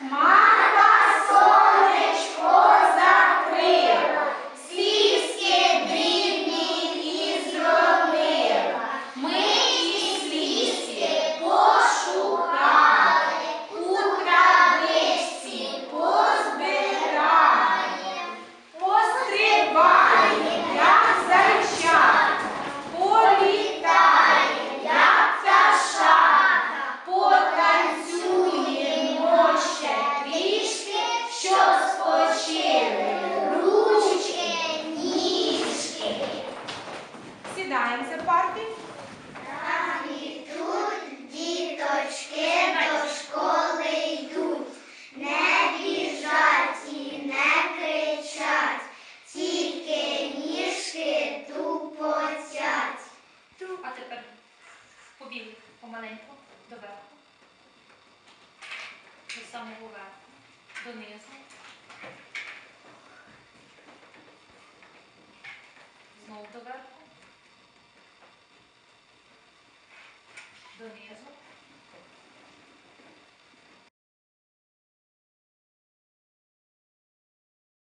My За парти. Тут діточки до школи йдуть, не біжать і не кричать, тільки ніжки тупотять. А тепер побігли помаленьку до верху. До самого верху. Донизу. Знову до верху. Bernie Islam.